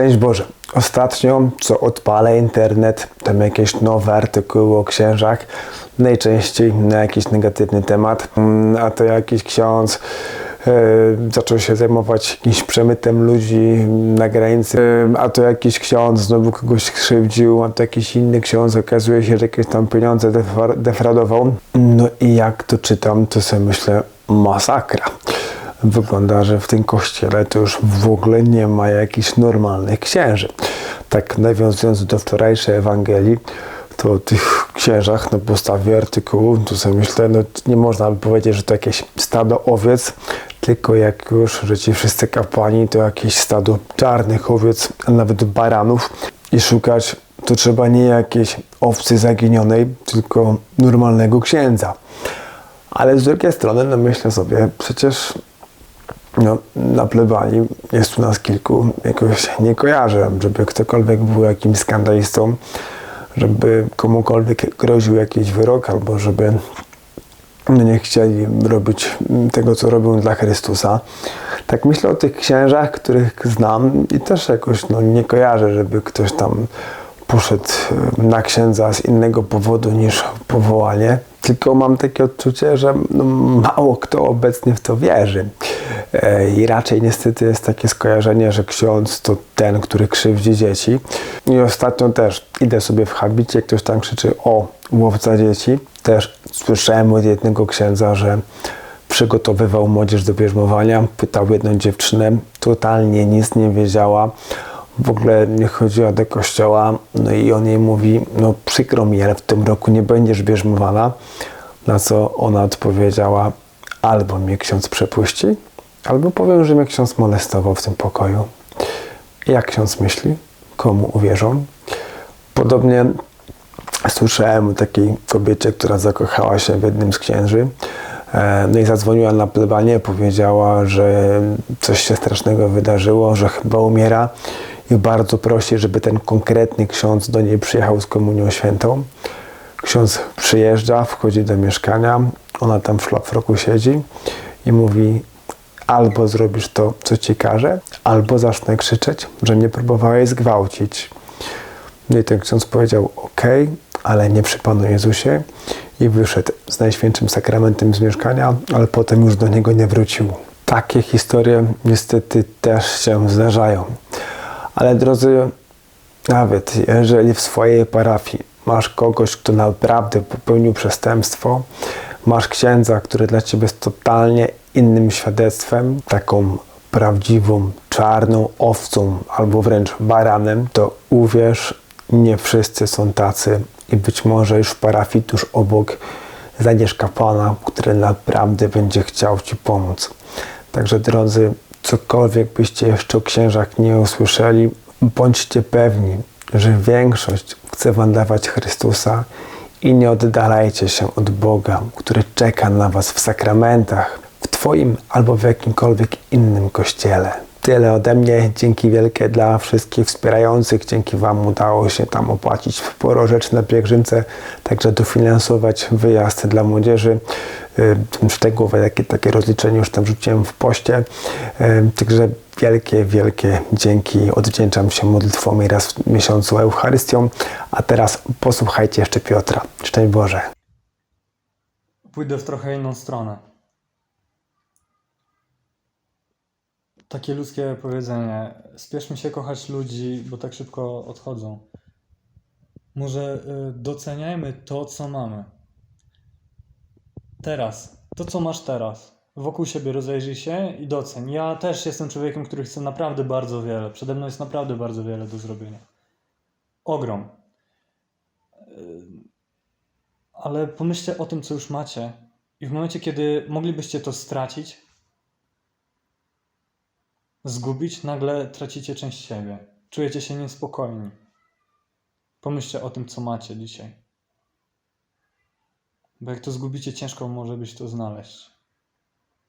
Szczęść Boże. Ostatnio, co odpalę internet, tam jakieś nowe artykuły o księżach, najczęściej na jakiś negatywny temat, Mm, a to jakiś ksiądz e, zaczął się zajmować jakimś przemytem ludzi na granicy, e, a to jakiś ksiądz znowu kogoś krzywdził, a to jakiś inny ksiądz okazuje się, że jakieś tam pieniądze defra- defraudował. No i jak to czytam, to sobie myślę, masakra wygląda, że w tym kościele to już w ogóle nie ma jakichś normalnych księży. Tak nawiązując do wczorajszej Ewangelii, to o tych księżach na podstawie artykułu, to sobie myślę, no nie można by powiedzieć, że to jakieś stado owiec, tylko jak już, że ci wszyscy kapłani to jakieś stado czarnych owiec, a nawet baranów i szukać to trzeba nie jakiejś owcy zaginionej, tylko normalnego księdza. Ale z drugiej strony, no myślę sobie, przecież no, na plebanii jest u nas kilku, jakoś nie kojarzę, żeby ktokolwiek był jakimś skandalistą, żeby komukolwiek groził jakiś wyrok, albo żeby no, nie chcieli robić tego, co robią dla Chrystusa. Tak myślę o tych księżach, których znam i też jakoś no, nie kojarzę, żeby ktoś tam poszedł e, na księdza z innego powodu niż powołanie. Tylko mam takie odczucie, że no, mało kto obecnie w to wierzy. E, I raczej niestety jest takie skojarzenie, że ksiądz to ten, który krzywdzi dzieci. I ostatnio też idę sobie w habicie, ktoś tam krzyczy o łowca dzieci. Też słyszałem od jednego księdza, że przygotowywał młodzież do bierzmowania, pytał jedną dziewczynę, totalnie nic nie wiedziała, w ogóle nie chodziła do kościoła, no i on jej mówi, no przykro mi, ale w tym roku nie będziesz bierzmowana, na co ona odpowiedziała, albo mnie ksiądz przepuści, albo powiem, że mnie ksiądz molestował w tym pokoju. Jak ksiądz myśli? Komu uwierzą? Podobnie słyszałem o takiej kobiecie, która zakochała się w jednym z księży. E, No i zadzwoniła na plebanie, powiedziała, że coś się strasznego wydarzyło, że chyba umiera i bardzo prosi, żeby ten konkretny ksiądz do niej przyjechał z komunią świętą. Ksiądz przyjeżdża, wchodzi do mieszkania, ona tam w szlafroku siedzi i mówi albo zrobisz to, co ci każę, albo zacznę krzyczeć, że mnie próbowałeś zgwałcić. No i ten ksiądz powiedział, ok, ale nie przy Panu Jezusie i wyszedł z Najświętszym Sakramentem z mieszkania, ale potem już do niego nie wrócił. Takie historie niestety też się zdarzają. Ale drodzy, nawet jeżeli w swojej parafii masz kogoś, kto naprawdę popełnił przestępstwo, masz księdza, który dla ciebie jest totalnie innym świadectwem, taką prawdziwą, czarną owcą albo wręcz baranem, to uwierz, nie wszyscy są tacy i być może już w parafii tuż obok znajdziesz kapłana, który naprawdę będzie chciał Ci pomóc. Także drodzy, cokolwiek byście jeszcze o księżach nie usłyszeli, bądźcie pewni, że większość chce Wam dawać Chrystusa i nie oddalajcie się od Boga, który czeka na Was w sakramentach, w Twoim albo w jakimkolwiek innym kościele. Tyle ode mnie. Dzięki wielkie dla wszystkich wspierających. Dzięki Wam udało się tam opłacić sporo rzeczy na pielgrzymce, także dofinansować wyjazd dla młodzieży. Yy, Szczegółowe takie, takie rozliczenie już tam rzuciłem w poście. Yy, Także wielkie, wielkie dzięki. Odwdzięczam się modlitwą i raz w miesiącu Eucharystią. A teraz posłuchajcie jeszcze Piotra. Szczęść Boże. Pójdę w trochę inną stronę. Takie ludzkie powiedzenie: spieszmy się kochać ludzi, bo tak szybko odchodzą. Może y, doceniajmy to, co mamy. Teraz. To, co masz teraz. Wokół siebie rozejrzyj się i doceń. Ja też jestem człowiekiem, który chce naprawdę bardzo wiele. Przede mną jest naprawdę bardzo wiele do zrobienia. Ogrom. Y, ale pomyślcie o tym, co już macie, i w momencie, kiedy moglibyście to stracić, zgubić, nagle tracicie część siebie. Czujecie się niespokojni. Pomyślcie o tym, co macie dzisiaj. Bo jak to zgubicie, ciężko może być to znaleźć.